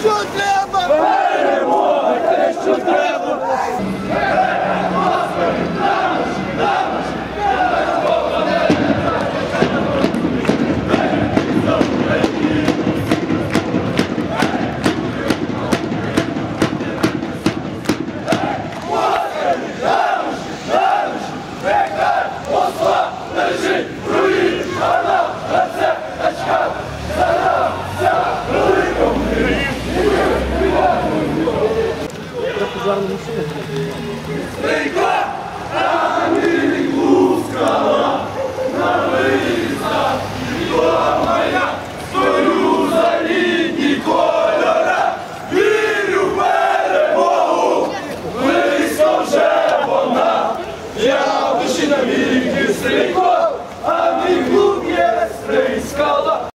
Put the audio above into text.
що треба! Перемога! Те, що треба! agora no mochilão.